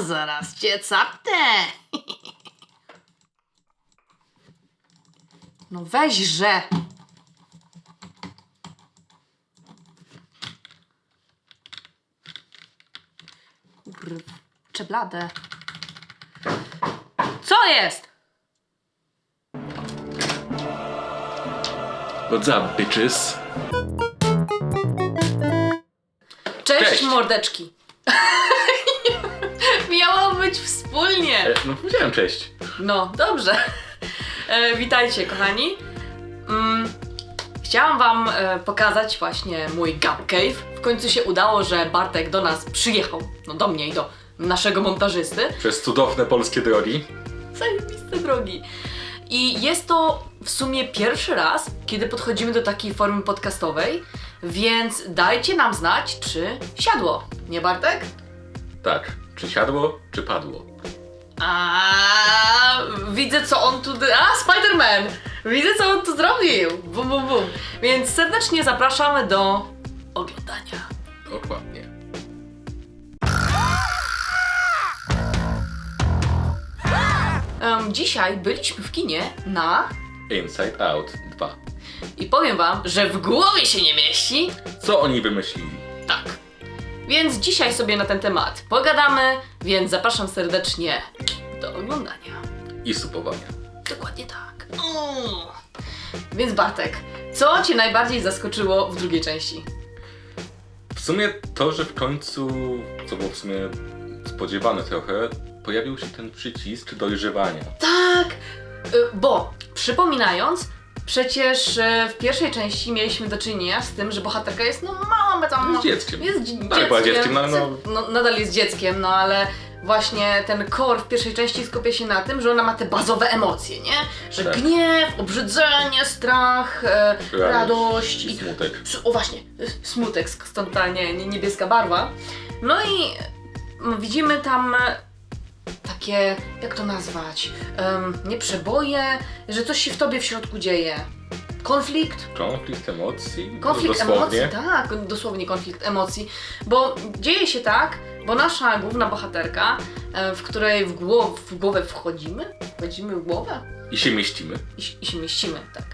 zaraz cię capnę. No weźże. Kurczę blade. Co jest? What's up, bitches? Cześć, Cześć. mordeczki. Miało być wspólnie. E, no powiedziałem cześć. No, dobrze. E, witajcie, kochani. Mm, chciałam wam e, pokazać właśnie mój Gap Cave. W końcu się udało, że Bartek do nas przyjechał. No do mnie i do naszego montażysty. Przez cudowne polskie drogi. Zajebiste drogi. I jest to w sumie pierwszy raz, kiedy podchodzimy do takiej formy podcastowej, więc dajcie nam znać, czy siadło. Nie, Bartek? Tak. Czy siadło, czy padło? A widzę co on tu. A, Spider-Man! Widzę co on tu zrobił! Bum, bum, bum. Więc serdecznie zapraszamy do oglądania. Dokładnie. Em, dzisiaj byliśmy w kinie na. Inside Out 2. I powiem wam, że w głowie się nie mieści. Co oni wymyślili? Tak. Więc dzisiaj sobie na ten temat pogadamy, więc zapraszam serdecznie do oglądania. I supowania. Dokładnie tak. Mm. Więc Bartek, co Cię najbardziej zaskoczyło w drugiej części? W sumie to, że w końcu, co było w sumie spodziewane trochę, pojawił się ten przycisk dojrzewania. Tak, y, bo przypominając, przecież y, w pierwszej części mieliśmy do czynienia z tym, że bohaterka jest no małą, tam, Jest dzieckiem. Jest dzi- Dalej była dzieckiem, no, no. no, nadal jest dzieckiem, no ale właśnie ten core w pierwszej części skupia się na tym, że ona ma te bazowe emocje, nie? Że Tak. gniew, obrzydzenie, strach, e, radość i smutek. S- O właśnie, smutek, sk- stąd ta nie, nie, niebieska barwa. No i mm, widzimy tam e, takie, jak to nazwać, Em, nie przeboje, że coś się w tobie w środku dzieje. Konflikt, Konflikt emocji? konflikt Dosłownie. emocji, tak, dosłownie konflikt emocji, bo dzieje się tak, bo nasza główna bohaterka, w której w, głow, w głowę wchodzimy, wchodzimy w głowę, I się mieścimy. i, się- i się mieścimy, tak.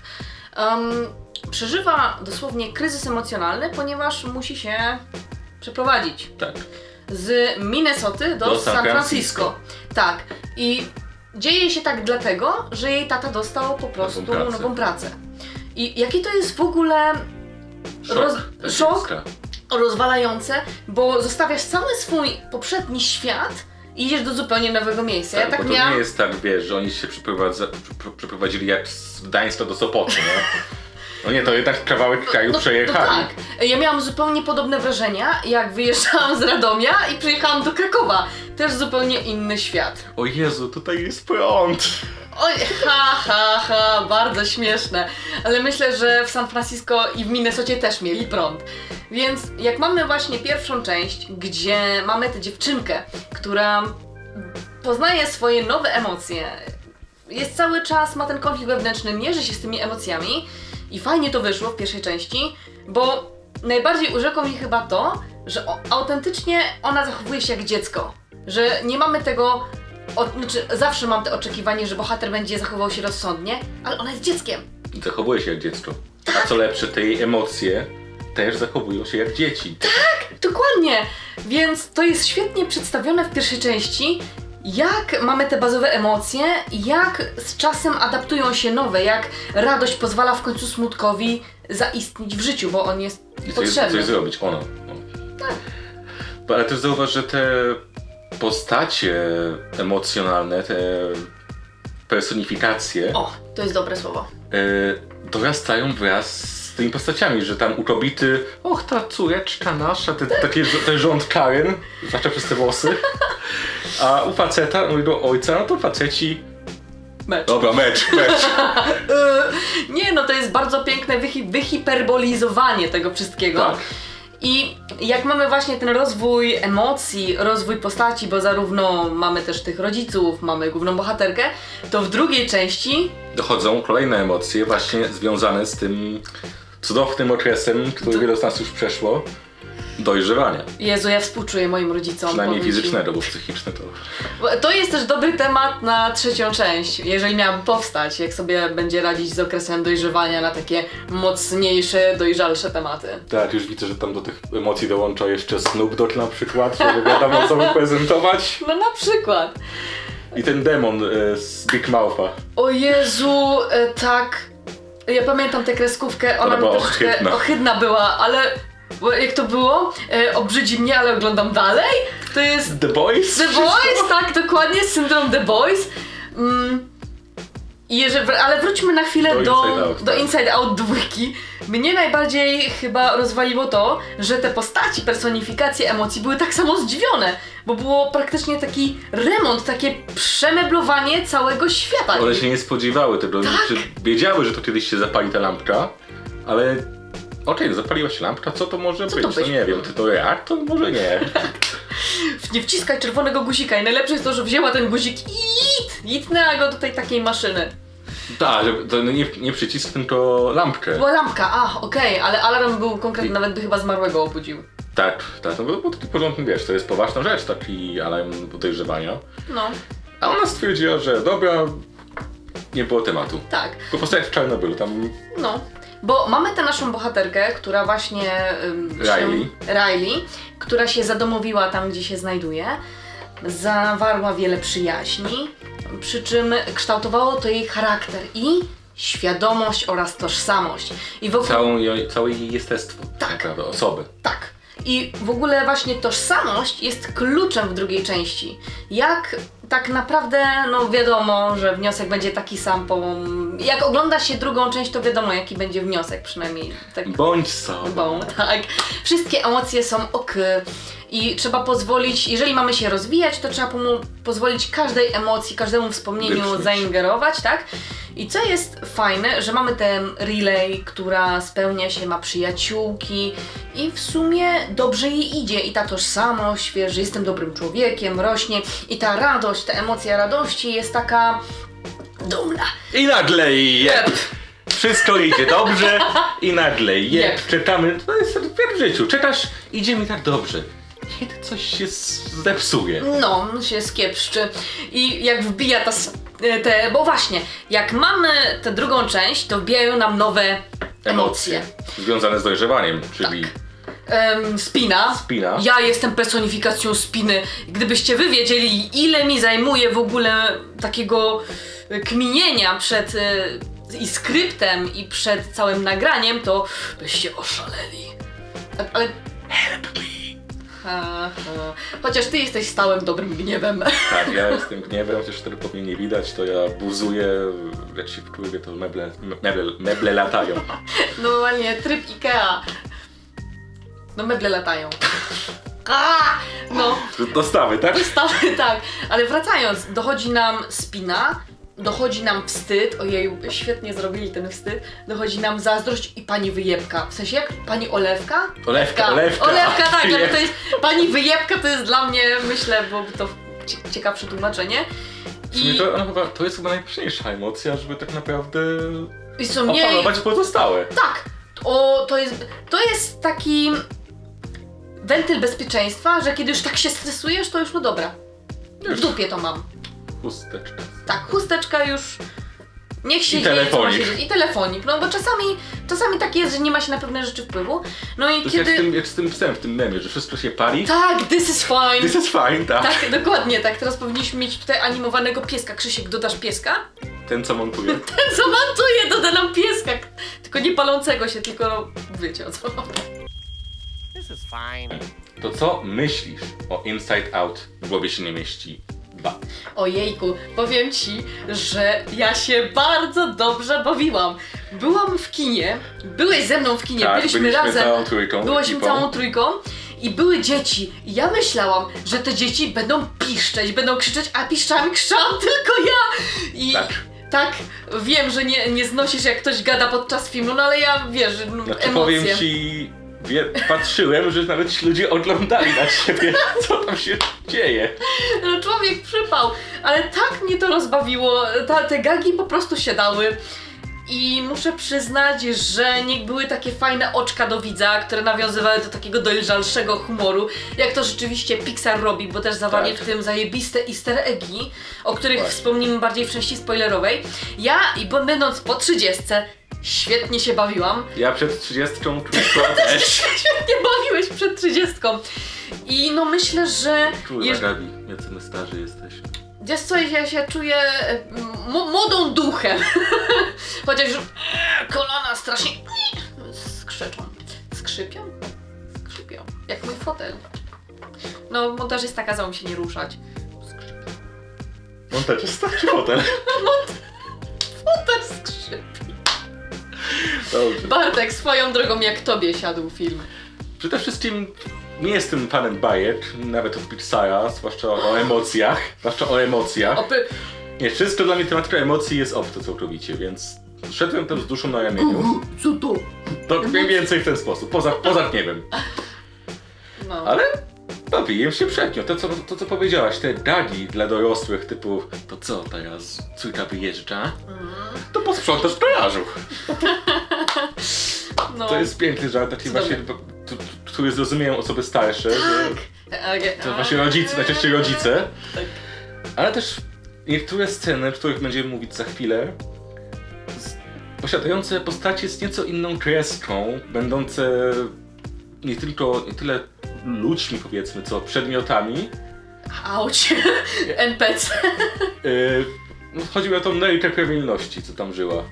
Em, przeżywa dosłownie kryzys emocjonalny, ponieważ musi się przeprowadzić Tak. Z Minnesoty do, Do San San Francisco. Tak. I dzieje się tak dlatego, że jej tata dostał po prostu pracę. nową pracę. I jaki to jest w ogóle Szok. Roz- szok? rozwalające, bo zostawiasz cały swój poprzedni świat i idziesz do zupełnie nowego miejsca. Tak, ja tak bo to miałam. nie jest tak, wiesz, że oni się przeprowadza, pr- przeprowadzili jak z Gdańska do Sopotu, nie? No nie, to jednak kawałek kraju przejechali. No tak. Ja miałam zupełnie podobne wrażenia, jak wyjeżdżałam z Radomia i przyjechałam do Krakowa. Też zupełnie inny świat. O Jezu, tutaj jest prąd! Oj, ha, ha, ha, bardzo śmieszne. Ale myślę, że w San Francisco i w Minnesocie też mieli prąd. Więc jak mamy właśnie pierwszą część, gdzie mamy tę dziewczynkę, która poznaje swoje nowe emocje, jest cały czas, ma ten konflikt wewnętrzny, mierzy się z tymi emocjami i fajnie to wyszło w pierwszej części, bo najbardziej urzekło mi chyba to, że autentycznie ona zachowuje się jak dziecko. Że nie mamy tego, o, znaczy zawsze mam te oczekiwanie, że bohater będzie zachował się rozsądnie, ale ona jest dzieckiem. Zachowuje się jak dziecko. A co lepsze, te jej emocje też zachowują się jak dzieci. Dokładnie! Więc to jest świetnie przedstawione w pierwszej części, jak mamy te bazowe emocje, jak z czasem adaptują się nowe, jak radość pozwala w końcu smutkowi zaistnieć w życiu, bo on jest I coś, potrzebny. coś zrobić, ona. No. Tak. Bo- Ale też zauważ, że te postacie emocjonalne, te personifikacje O, to jest dobre słowo. e, dorastają wraz z tymi postaciami, że tam u kobiety, och ta córeczka nasza, te, takie, ten rząd Karen, zwłaszcza przez te włosy, a u faceta, mojego ojca, no to faceci, Mecz. dobra, mecz, mecz. Nie, no to jest bardzo piękne wyhi- wyhiperbolizowanie tego wszystkiego. Tak. I jak mamy właśnie ten rozwój emocji, rozwój postaci, bo zarówno mamy też tych rodziców, mamy główną bohaterkę, to w drugiej części Dochodzą kolejne emocje właśnie związane z tym cudownym okresem, który wielu z nas już przeszło. Dojrzewania. Jezu, ja współczuję moim rodzicom. Przynajmniej powiem ci. fizycznego, bo psychiczne to... Bo To jest też dobry temat na trzecią część, jeżeli miałaby powstać, jak sobie będzie radzić z okresem dojrzewania na takie mocniejsze, dojrzalsze tematy. Tak, już widzę, że tam do tych emocji dołącza jeszcze Snoop Dogg na przykład, żeby wiadomo co mu prezentować. No na przykład. I ten demon e, z Big Moutha. O Jezu, e, tak. Ja pamiętam tę kreskówkę, ona mi była troszeczkę ohydna. ohydna była, ale bo jak to było? E, obrzydzi mnie, ale oglądam dalej. To jest The Boys? The Boys, tak, dokładnie, syndrom The Boys. Mm. I jeżeli, ale wróćmy na chwilę Do do, Inside Out, do tak. Inside Out dwójki. Mnie najbardziej chyba rozwaliło to, że te postaci, personifikacje emocji były tak samo zdziwione, bo było praktycznie taki remont, takie przemeblowanie całego świata. One się nie spodziewały tego, Tak. wiedziały, że to kiedyś się zapali ta lampka, ale okej, zapaliła się lampka, co to może Co być? to No być? nie wiem, czy to reaktor? Może nie. Nie wciskaj czerwonego guzika i najlepsze jest to, że wzięła ten guzik i it, itnęła go do tej takiej maszyny. Tak, to nie, nie przycisk, tylko lampkę. Była lampka, a okej, ale alarm był konkretny, nawet by chyba zmarłego obudził. Tak, tak, no bo, bo taki porządny, wiesz, to jest poważna rzecz, taki alarm podejrzewania. No, A ona stwierdziła, że dobra, nie było tematu. tak. Po prostu jak w Czarnobylu, tam No, bo mamy tę naszą bohaterkę, która właśnie. ym, Riley. Się, Riley, która się zadomowiła tam, gdzie się znajduje. Zawarła wiele przyjaźni, przy czym kształtowało to jej charakter i świadomość oraz tożsamość. I wokół. całą jej, całe jej jestestwo, Tak. naprawdę, osoby. Tak. I w ogóle właśnie tożsamość jest kluczem w drugiej części. Jak tak naprawdę, no wiadomo, że wniosek będzie taki sam po... Jak ogląda się drugą część, to wiadomo jaki będzie wniosek, przynajmniej tak Bądź sobą. Bo, tak. Wszystkie emocje są ok. I trzeba pozwolić, jeżeli mamy się rozwijać, to trzeba pozwolić każdej emocji, każdemu wspomnieniu Wybrzmieć. zaingerować, tak? I co jest fajne, że mamy tę relay, która spełnia się, ma przyjaciółki i w sumie dobrze jej idzie. I ta tożsamość, wiesz, że jestem dobrym człowiekiem, rośnie. I ta radość, ta emocja radości jest taka dumna. I nagle jeb! Wszystko idzie dobrze i nagle jeb. Czekamy, to jest w życiu, czekasz, idzie mi tak dobrze. Kiedy coś się zepsuje. No, się skiepszczy. I jak wbija ta. s- e, Te, bo właśnie, jak mamy tę drugą część, to wbijają nam nowe emocje. Związane z dojrzewaniem, czyli Em, spina. Spina. Ja jestem personifikacją spiny. Gdybyście wy wiedzieli, ile mi zajmuje w ogóle takiego kminienia przed e, i skryptem, i przed całym nagraniem, to byście oszaleli. A- Ale. Ha, ha. Chociaż ty jesteś stałym dobrym gniewem. tak, ja jestem gniewem, chociaż tego pewnie nie widać, to ja buzuję, jak się wpływie, to meble, meble, meble latają. Normalnie tryb Ikea. No meble latają. A, no, Dostawy, tak? stały tak. Ale wracając, dochodzi nam spina, dochodzi nam wstyd, ojej, świetnie zrobili ten wstyd, dochodzi nam zazdrość i pani wyjebka. W sensie jak pani olewka? Olewka, olewka. Olewka, tak, ale to jest, pani wyjebka to jest dla mnie, myślę, bo to cie- ciekawsze tłumaczenie. Sumie to, ona chyba, to jest chyba najważniejsza emocja, żeby tak naprawdę i co mniej... opanować pozostałe. Tak, o, to jest, to jest taki wentyl bezpieczeństwa, że kiedy już tak się stresujesz, to już no dobra, w dupie to mam. chusteczka. Tak, chusteczka już niech się I dzieje, co ma telefonik. się dzieć. I telefonik, no bo czasami, czasami tak jest, że nie ma się na pewne rzeczy wpływu. No i To jest kiedy... jak, z tym, jak z tym psem w tym memie, że wszystko się pali. Tak, this is fine. This is fine, tak. Tak, dokładnie, tak. Teraz powinniśmy mieć tutaj animowanego pieska. Krzysiek, dodasz pieska? Ten co montuje. Ten co montuje, doda nam pieska. Tylko nie palącego się, tylko no, wiecie o co. This is fine. To co myślisz o Inside Out? W głowie się nie mieści. Dwa. Ojejku, powiem ci, że ja się bardzo dobrze bawiłam. Byłam w kinie, byłeś ze mną w kinie, Tak, byliśmy, razem. całą trójką, Byłyśmy ekipą. całą trójką i były dzieci. I ja myślałam, że te dzieci będą piszczeć, będą krzyczeć, a piszczami krzyczałam tylko ja. I Tak. tak, wiem, że nie, nie znosisz jak ktoś gada podczas filmu, no ale ja wiesz, no, Znaczy emocje. powiem ci, wie, patrzyłem, że nawet ci ludzie oglądali na ciebie, co tam się dzieje. No, człowiek przypał, ale tak mnie to rozbawiło. Ta, te gagi po prostu się dały. I muszę przyznać, że nie były takie fajne oczka do widza, które nawiązywały do takiego dojrzalszego humoru, jak to rzeczywiście Pixar robi, bo też zawarli Tak. w tym zajebiste easter eggi, o których Właśnie. wspomnimy bardziej w części spoilerowej. Ja, i będąc po 30, świetnie się bawiłam. Ja przed 30 czułem też. Świetnie bawiłeś przed 30. I no myślę, że. Kurwa, jeż- Gabi, jacy my starzy jesteśmy. Wiesz co, ja się czuję młodą duchem. Chociaż kolana strasznie skrzeczą. Skrzypią? Skrzypią. Jak mój fotel. No, montażysta kazał mi się nie ruszać. Też jest taki fotel. Fotel skrzypi. Dobrze. Bartek, swoją drogą jak tobie siadł film. Przede wszystkim nie jestem fanem bajek, nawet od Pixara, zwłaszcza o emocjach. Zwłaszcza o emocjach. Opy... Nie, wszystko dla mnie tematyka emocji jest obce całkowicie, więc szedłem tam z duszą na ramieniu. Co to? To mniej więcej w ten sposób, poza, poza nie wiem. No. Ale bawiłem się przednio. To co, to, co powiedziałaś, te dagi dla dorosłych, typu to co teraz, córka wyjeżdża, Mhm. To posprzątasz w garażu. no. To jest piękny żart, taki właśnie, t- t- który zrozumieją osoby starsze, że Tak. to właśnie rodzice, najczęściej rodzice. Tak. Ale też niektóre sceny, o których będziemy mówić za chwilę, z, posiadające postacie z nieco inną kreską, będące nie tylko nie tyle ludźmi powiedzmy, co przedmiotami. Auć. NPC. Yy, no, chodzi mi o tą Neritę Krewilności, co tam żyła.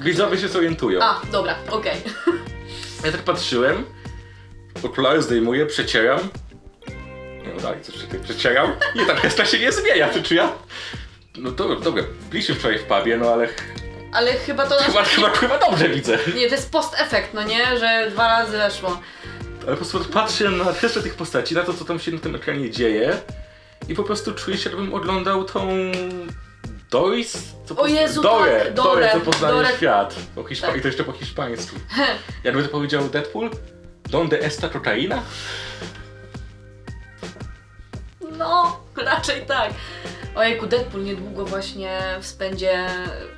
Widzowie się zorientują. A, dobra, okej. Ja tak patrzyłem, okulary zdejmuję, przecieram. Nie no dalej, coś tutaj przecieram. Nie, ta kreska się nie zmienia, czy, czy ja? No dobra, dobra, byliśmy wczoraj w pubie, no ale Ale chyba to... chyba, chyba, chyba dobrze widzę. Nie, to jest post-efekt, no nie? Że dwa razy weszło. Ale po prostu patrzę na resztę tych postaci, na to, co tam się na tym ekranie dzieje i po prostu czuję się, jakbym oglądał tą... Doris? Co O Jezu, Dorę, tak, Dorę, Dorę, co poznaje Dorę. świat. Po hiszpa- Tak. I to jeszcze po hiszpańsku. Jakby to powiedział Deadpool? Donde esta kokaina? No, raczej tak. Ojejku, Deadpool niedługo właśnie spędzie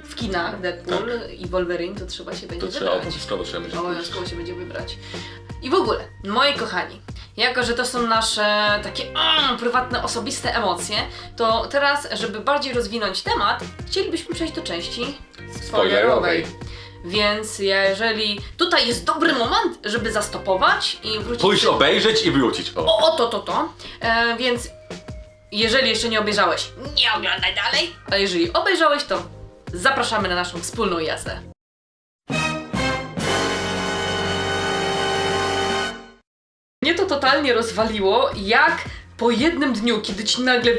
w kinach Deadpool i Wolverine, to trzeba się będzie Tak. To trzeba wybrać. obowiązkowo trzeba będzie. Obowiązkowo się będzie wybrać. I w ogóle, moi kochani, jako że to są nasze takie mm, prywatne, osobiste emocje, to teraz, żeby bardziej rozwinąć temat, chcielibyśmy przejść do części spoilerowej. Więc jeżeli tutaj jest dobry moment, żeby zastopować i wrócić Pójść obejrzeć i wrócić. O. o, o to, to, to. E, więc jeżeli jeszcze nie obejrzałeś, nie oglądaj dalej. A jeżeli obejrzałeś, to zapraszamy na naszą wspólną jazdę. Mnie to totalnie rozwaliło, jak po jednym dniu, kiedy ci nagle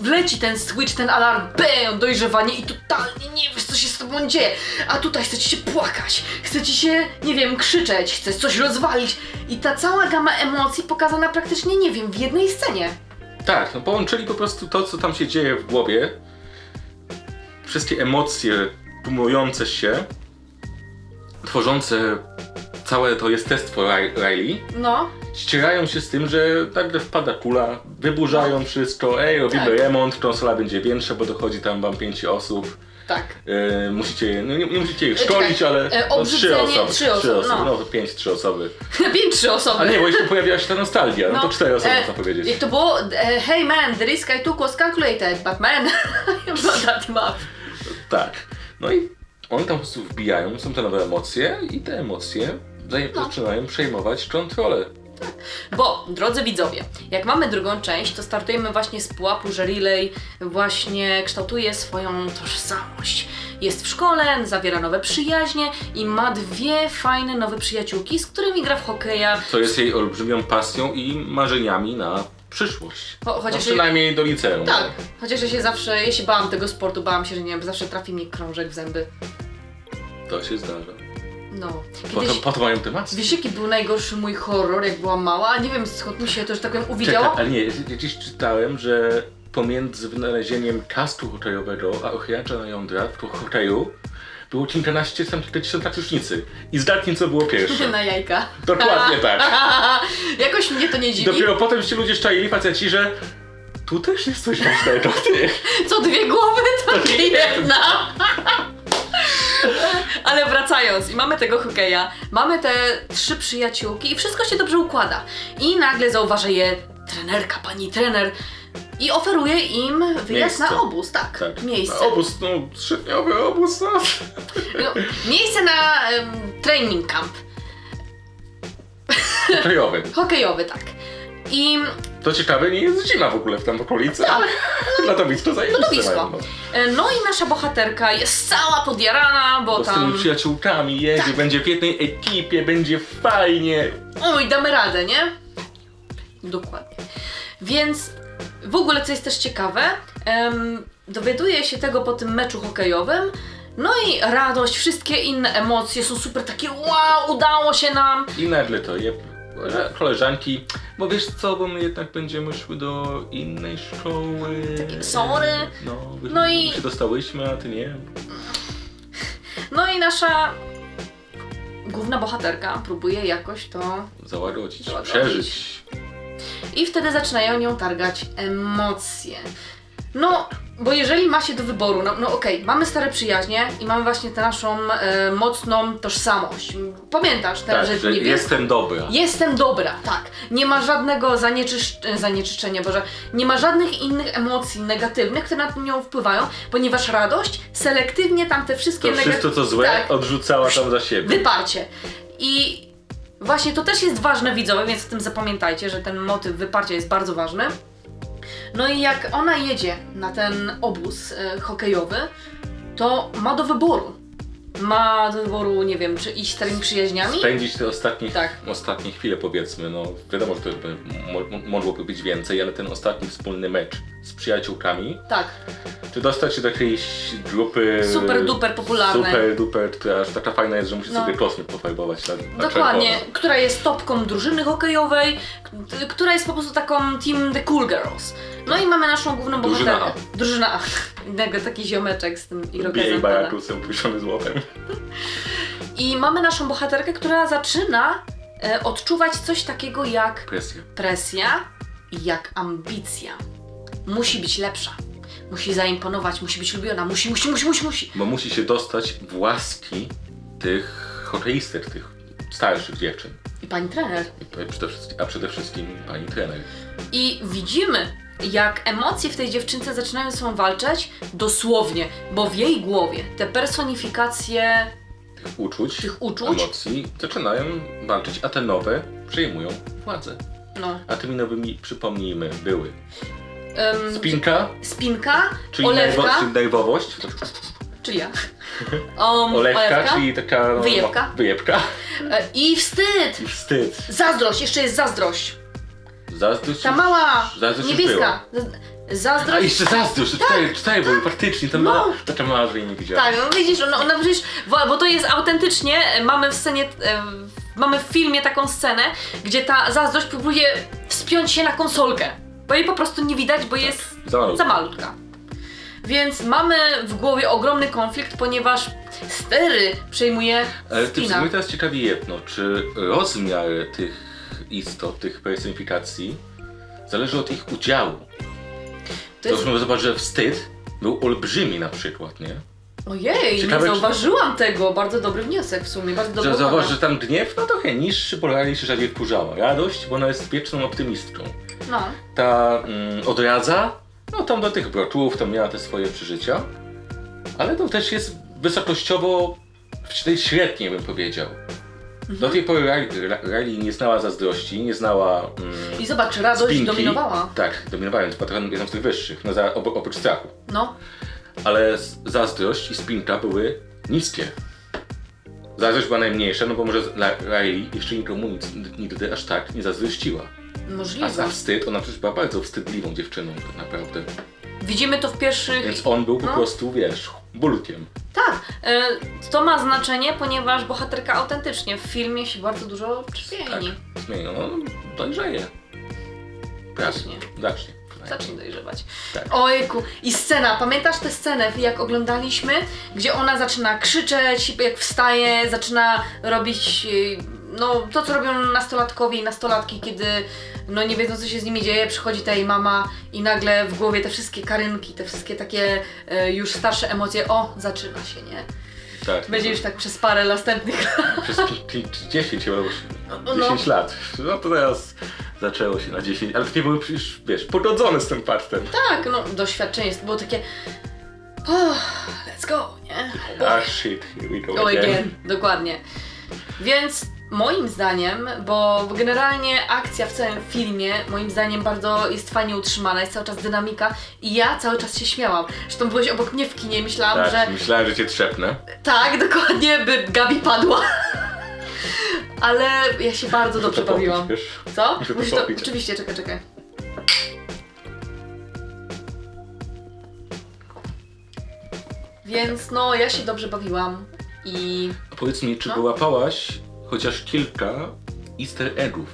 wleci ten switch, ten alarm, bam, dojrzewanie i totalnie nie wiesz, co się z tobą dzieje. A tutaj chce ci się płakać, chce ci się, nie wiem, krzyczeć, chcesz coś rozwalić. I ta cała gama emocji pokazana praktycznie, nie wiem, w jednej scenie. Tak, no połączyli po prostu to, co tam się dzieje w głowie. Wszystkie emocje tumujące się, tworzące całe to jestestwo Ri- Riley, No, ścierają się z tym, że nagle wpada kula, wyburzają wszystko, ej, robimy Tak. remont, konsola będzie większa, bo dochodzi tam wam pięć osób. tak. Yy, musicie, no nie, nie musicie ich E, czekaj, szkolić, ale e, no, trzy obrzucenie, osoby. trzy osoby, no. no. pięć, trzy osoby. Pięć, trzy osoby. Ale nie, bo jeszcze pojawiła się ta nostalgia, no, to cztery osoby e, można powiedzieć. Jak to było? E, hey man, the risk I took was calculated, but man, I am not that much. Tak. No i oni tam po prostu wbijają, są te nowe emocje i te emocje No. zaczynają przejmować kontrolę. Bo, drodzy widzowie, jak mamy drugą część, to startujemy właśnie z pułapu, że Relay właśnie kształtuje swoją tożsamość. Jest w szkole, zawiera nowe przyjaźnie i ma dwie fajne nowe przyjaciółki, z którymi gra w hokeja. Co jest jej olbrzymią pasją i marzeniami na przyszłość. Cho- No, chociaż przynajmniej do liceum. Tak, chociaż ja się zawsze, ja się bałam tego sportu, bałam się, że nie wiem, zawsze trafi mi krążek w zęby. To się zdarza. No. Po to, Kiedyś, po to mają te maski. wiesz jaki był najgorszy mój horror, jak byłam mała? Nie wiem skąd mi się to, że tak powiem, uwidziało. ale nie, ja dziś czytałem, że pomiędzy wynalezieniem kastu hokejowego a ochraniacza na jądra w hokeju było kilkanaście, tam kilkadziesiąt lat różnicy. I zgadnij, co było pierwsze. Na jajka. Dokładnie tak. Jakoś mnie to nie dziwi. dopiero potem się ludzie szczaili, faceci, że tu też jest coś ważnego. Co dwie głowy, to nie jedna. Ale wracając, i mamy tego hokeja, mamy te trzy przyjaciółki i wszystko się dobrze układa. I nagle zauważa je trenerka, pani trener i oferuje im wyjazd Miejsce. na obóz, tak, Tak. miejsce. Na obóz, no, trzydniowy obóz, no. No, miejsce na em, training camp, Krajowy. hokejowy, tak. I To ciekawe, nie jest zima w ogóle w tam okolicy, Tak. ale latowisko zajebiste Lodowisko. mają, no. e, no i nasza bohaterka jest cała podjarana, bo Bo z tymi tam... przyjaciółkami jedzie, Tak. będzie w jednej ekipie, będzie fajnie. Oj, damy radę, nie? Dokładnie. Więc w ogóle, co jest też ciekawe, em, dowiaduje się tego po tym meczu hokejowym. No i radość, wszystkie inne emocje są super takie wow, udało się nam. I nagle to je koleżanki, bo wiesz co, bo my jednak będziemy szły do innej szkoły. Takie sorry. No, wy- No i- się dostałyśmy, a ty nie. No i nasza główna bohaterka próbuje jakoś to Załagodzić, Załagodzić. przeżyć. I wtedy zaczynają nią targać emocje. No, bo jeżeli ma się do wyboru, no, no okej, mamy stare przyjaźnie i mamy właśnie tę naszą e, mocną tożsamość. Pamiętasz tę Tak, że jestem dobra. Jestem dobra, tak. Nie ma żadnego zanieczysz... zanieczyszczenia, Boże. Nie ma żadnych innych emocji negatywnych, które na nią wpływają, ponieważ radość selektywnie tam te wszystkie To wszystko co złe Tak. odrzucała tam za siebie. Wyparcie. I właśnie to też jest ważne widzowie, więc w tym zapamiętajcie, że ten motyw wyparcia jest bardzo ważny. No i jak ona jedzie na ten obóz e, hokejowy, to ma do wyboru. Ma do wyboru, nie wiem, czy iść starymi przyjaźniami. Spędzić te ostatnie, Tak. ostatnie chwile powiedzmy, no wiadomo, że to by, mo, mogłoby być więcej, ale ten ostatni wspólny mecz z przyjaciółkami, Tak, czy dostać się do jakiejś grupy super duper popularne. super duper, która aż taka fajna jest, że musi No. sobie kosmy pofajbować na, na Dokładnie, czerwono. która jest topką drużyny hokejowej, k- która jest po prostu taką team The Cool Girls. No i mamy naszą główną Drużyna bohaterkę. Drużyna A. Innego taki ziomeczek z tym Bije irokezem. barakusem puszczony złotem. I mamy naszą bohaterkę, która zaczyna e, odczuwać coś takiego jak Presja. presja i jak ambicja. Musi być lepsza. Musi zaimponować, musi być lubiona, musi, musi, musi, musi, musi. Bo musi się dostać w łaski tych hokeistek, tych starszych dziewczyn. I pani trener. I przede wszystkim, a przede wszystkim pani trener. I widzimy, jak emocje w tej dziewczynce zaczynają ze sobą walczyć dosłownie, bo w jej głowie te personifikacje Uczuć, tych uczuć, emocji zaczynają walczyć, a te nowe przejmują władzę. no, A tymi nowymi, przypomnijmy, były em, spinka, spinka, czyli, nerwo, olewka, czyli nerwowość, czyli ja, um, olewka, czyli taka no, Wyjebka. wyjebka e, i wstyd, i wstyd. zazdrość, jeszcze jest zazdrość. Zazdrość Ta już- mała, zazdrość już niebieska. A Zazdrość. jeszcze zazdrość, to cztery, cztery były faktycznie, to No. mała, taka mała, że jej nie widziałem. Tak, no widzisz, ona, ona przecież, bo bo to jest autentycznie, e, mamy w scenie, e, mamy w filmie taką scenę, gdzie ta zazdrość próbuje wspiąć się na konsolkę, bo jej po prostu nie widać, bo jest za malutka. za malutka. Więc mamy w głowie ogromny konflikt, ponieważ stery przejmuje Ale ty spina. mnie teraz ciekawi jedno, czy rozmiar tych istot, tych personifikacji zależy od ich udziału? To jest... zobacz, że wstyd był olbrzymi na przykład, nie? Ojej, Ciekawe, nie czy- zauważyłam tego. Bardzo dobry wniosek w sumie, bardzo dobry Że zauważ, że tam gniew, no trochę niższy, się rzadziej wkurzała. Radość, bo ona jest wieczną optymistką. No, Ta mm, odradza, no tam do tych broczów, tam miała te swoje przeżycia. Ale to też jest wysokościowo w tej średniej bym powiedział. Do tej pory Riley, Riley nie znała zazdrości, nie znała mm, i zobacz, radość spinki. dominowała. Tak, dominowała, więc patrzyłem jedną z tych wyższych, no za, oprócz strachu. No, Ale zazdrość i spinka były niskie. Zazdrość była najmniejsza, no bo może Riley jeszcze nikomu nic nigdy aż tak nie zazdrościła. A możliwe. za wstyd, ona przecież była bardzo wstydliwą dziewczyną tak naprawdę. Widzimy to w pierwszych Więc on był po No. prostu, wiesz, bulutiem. Tak, e, to ma znaczenie, ponieważ bohaterka autentycznie w filmie się bardzo dużo Tak, przypieni. zmienił, no dojrzeje. Zacznie. Zacznie. Zacznie dojrzewać. Tak. Ojku, i scena, pamiętasz tę scenę, jak oglądaliśmy, gdzie ona zaczyna krzyczeć, jak wstaje, zaczyna robić e, no, to, co robią nastolatkowie i nastolatki, kiedy no, nie wiedzą, co się z nimi dzieje, przychodzi ta jej mama i nagle w głowie te wszystkie karynki, te wszystkie takie e, już starsze emocje, o, zaczyna się, nie? Tak. Będzie już tak przez parę następnych lat. Przez pi- pi- 10 albo już No. 10 lat. No to teraz zaczęło się na 10, ale takie były przecież, wiesz, pogodzone z tym partem. Tak, no doświadczenie jest, było takie oh, let's go, nie? Ah shit, here we go Go again. again, dokładnie. Więc moim zdaniem, bo generalnie akcja w całym filmie, moim zdaniem bardzo jest fajnie utrzymana, jest cały czas dynamika i ja cały czas się śmiałam. Zresztą byłeś obok mnie w kinie, myślałam, Tak, że myślałem, że cię trzepnę. tak, dokładnie, by Gabi padła. Ale ja się bardzo dobrze to bawiłam. popić, wiesz? Co? Muszę to Musisz to, popić. oczywiście, czekaj, czekaj. Więc no, ja się dobrze bawiłam i A powiedz mi, czy No. wyłapałaś chociaż kilka easter eggów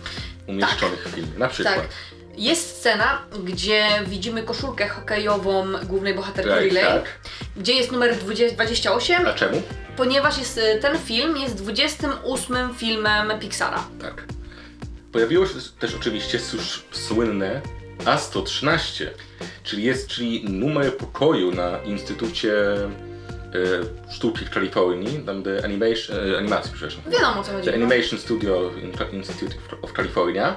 umieszczonych w filmie? Na przykład. Jest scena, gdzie widzimy koszulkę hokejową głównej bohaterki Tak, Relay, tak. gdzie jest numer 20, 28, A czemu? ponieważ jest, y, ten film jest 28 filmem Pixara. Tak. Pojawiło się też oczywiście już słynne A113, czyli jest czyli numer pokoju na Instytucie e, Sztuki w Kalifornii, tam the animation, e, animacji, przepraszam. Wiadomo o co chodzi. The no. Animation Studio in- Institute of California,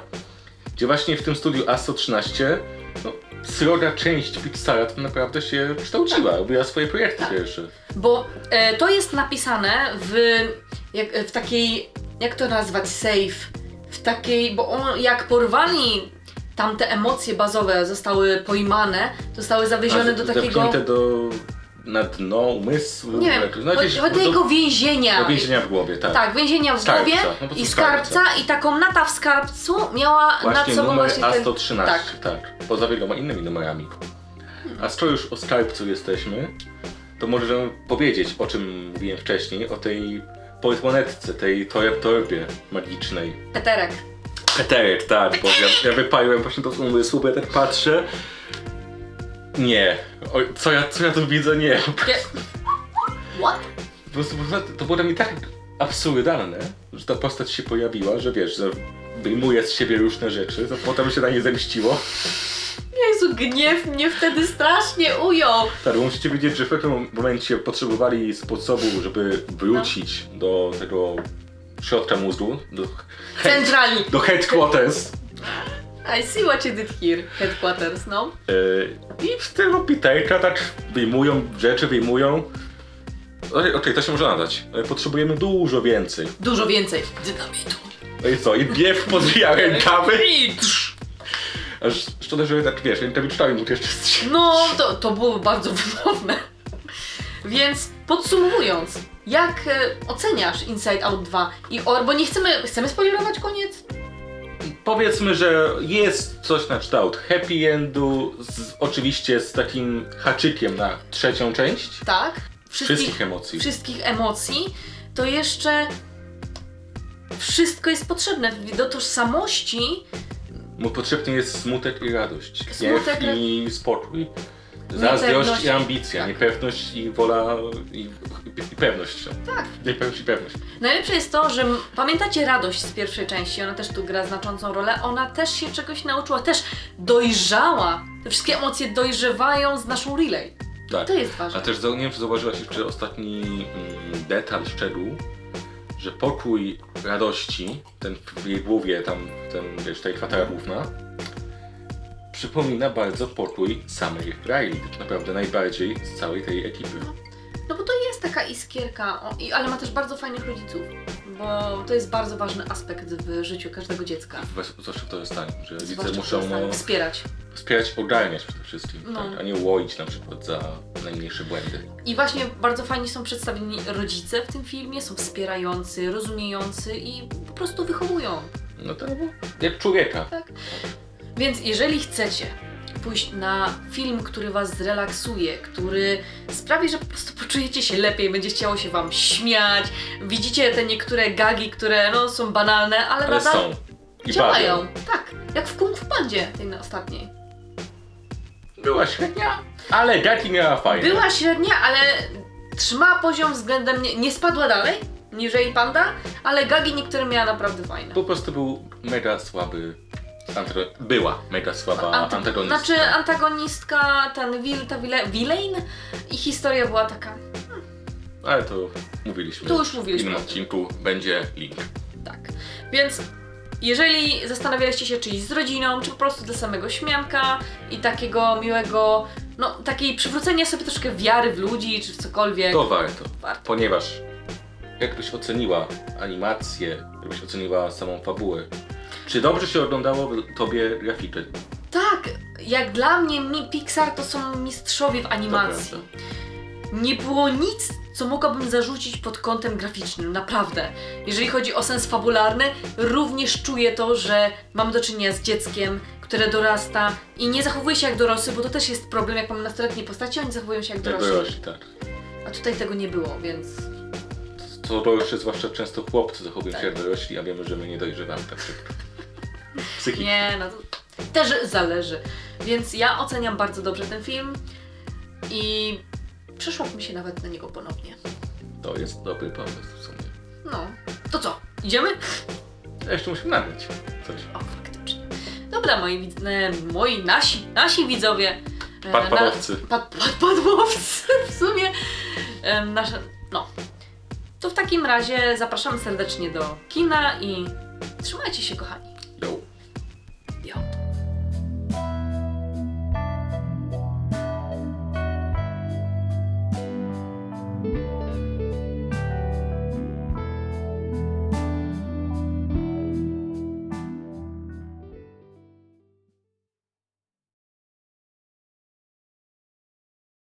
gdzie właśnie w tym studiu A113 no, sroga część Pixara tak naprawdę się kształciła, robiła swoje projekty Tak. pierwsze. Bo e, to jest napisane w, jak, w takiej, jak to nazwać, safe, w takiej, bo on, jak porwali tamte emocje bazowe zostały pojmane, zostały zawiezione do takiego, do, na dno umysłu. nie wiem, no, gdzieś chodzi o do- jego więzienia. Do więzienia w głowie, tak. Tak, więzienia w Skarbca, głowie no i skarbca i taką nata w skarbcu miała nad Właśnie sobą numer właśnie ten... A113, Tak. tak. Poza wieloma innymi numerami. A skoro już o skarbcu jesteśmy, to możemy powiedzieć, o czym mówiłem wcześniej, o tej portmonetce, tej tor- torbie magicznej. Peterek. Peterek, tak, bo ja, ja wypaliłem właśnie to umysłu, bo ja tak patrzę. Nie. Oj, co ja, co ja tu widzę? Nie. Takie... What? Po prostu, po prostu to było dla mnie tak absurdalne, że ta postać się pojawiła, że wiesz, że wyjmuje z siebie różne rzeczy, to potem się na nie zemściło. Jezu, gniew mnie wtedy strasznie ujął. Tak, bo musicie wiedzieć, że w pewnym momencie potrzebowali sposobu, żeby wrócić do tego środka mózgu, do, Centrali. do headquarters. I see what you did here, headquarters, no. Yy, I w stylu Peterka tak wyjmują rzeczy, wyjmują. Okej, okej, to się może nadać. Ale potrzebujemy dużo więcej. Dużo więcej dynamitu. No i co? I biew podwija rękawy. Aż szkoda, że tak wiesz, rękawiczkami mógł jeszcze strzelić. No, to, to było bardzo wymowne. Więc podsumowując, jak e, oceniasz Inside Out 2? I o, bo nie chcemy, chcemy spoilerować koniec? Powiedzmy, że jest coś na kształt happy endu, z, oczywiście z takim haczykiem na trzecią część. Tak. Wszystkich emocji. Wszystkich emocji. To jeszcze wszystko jest potrzebne. Do tożsamości Mu potrzebny jest smutek i radość. Smutek i spokój. Zazdrość i ambicja. Tak. Niepewność i wola i, i pewność. Tak. Niepewność i pewność. Najlepsze jest to, że m- pamiętacie radość z pierwszej części, ona też tu gra znaczącą rolę, ona też się czegoś nauczyła, też dojrzała. Te wszystkie emocje dojrzewają z naszą relay. Tak. To jest ważne. A też za- nie wiem, czy zauważyłaś jeszcze ostatni mm, detal, szczegół, że pokój radości, ten w jej głowie, tam, ten, wiesz, tej kwatera główna, przypomina bardzo pokój samej Riley. Tak naprawdę najbardziej z całej tej ekipy. No bo to jest taka iskierka, o, i, ale ma też bardzo fajnych rodziców, bo to jest bardzo ważny aspekt w życiu każdego dziecka. Zwłaszcza w to stanie, że rodzice Zwłaszcza muszą no, wspierać. wspierać, ogarniać przede wszystkim, No. tak? a nie łoić na przykład za najmniejsze błędy. I właśnie bardzo fajnie są przedstawieni rodzice w tym filmie, są wspierający, rozumiejący i po prostu wychowują. No to jak człowieka. Tak. Więc jeżeli chcecie pójść na film, który was zrelaksuje, który sprawi, że po prostu poczujecie się lepiej, będzie chciało się wam śmiać, widzicie te niektóre gagi, które no, są banalne, ale, Ale nadal są. I działają. bawią. Tak, jak w Kung Fu Pandzie, tej na ostatniej. Była średnia, ale gaki miała fajne. Była średnia, ale trzymała poziom względem, nie, nie spadła dalej, niżej Panda, ale gagi niektóre miała naprawdę fajne. Po prostu był mega słaby. Była mega słaba Anta- antagonistka. Znaczy antagonistka, ten Will, ta Wile- Villain i historia była taka Ale to mówiliśmy. To już mówiliśmy W innym odcinku będzie link. Tak. Więc jeżeli zastanawialiście się, czy iść z rodziną, czy po prostu dla samego śmianka i takiego miłego, no takiej przywrócenia sobie troszkę wiary w ludzi, czy w cokolwiek. To warto. Warto. Ponieważ jakbyś oceniła animację, jakbyś oceniła samą fabułę, czy dobrze się oglądało tobie grafity? Tak, jak dla mnie mi Pixar to są mistrzowie w animacji. Nie było nic, co mogłabym zarzucić pod kątem graficznym, naprawdę. Jeżeli chodzi o sens fabularny, również czuję to, że mam do czynienia z dzieckiem, które dorasta i nie zachowuje się jak dorosły, bo to też jest problem, jak mamy nastoletnie postaci, oni zachowują się jak Jak dorośli. tak. A tutaj tego nie było, więc To dorośli, zwłaszcza często chłopcy zachowują Tak. się jak dorośli, a wiemy, że my nie dojrzewamy tak szybko. Psychicznie. nie, no to też zależy. Więc ja oceniam bardzo dobrze ten film i przyszłabym się nawet na niego ponownie. To jest dobry pomysł w sumie. No, to co? Idziemy? A jeszcze musimy nagrać coś. O, faktycznie. Dobra, moi, widz- e, moi nasi, nasi widzowie. e, Padpadowcy. Na, pad, padpadłowcy w sumie. E, nasze, no. To w takim razie zapraszamy serdecznie do kina i trzymajcie się, kochani.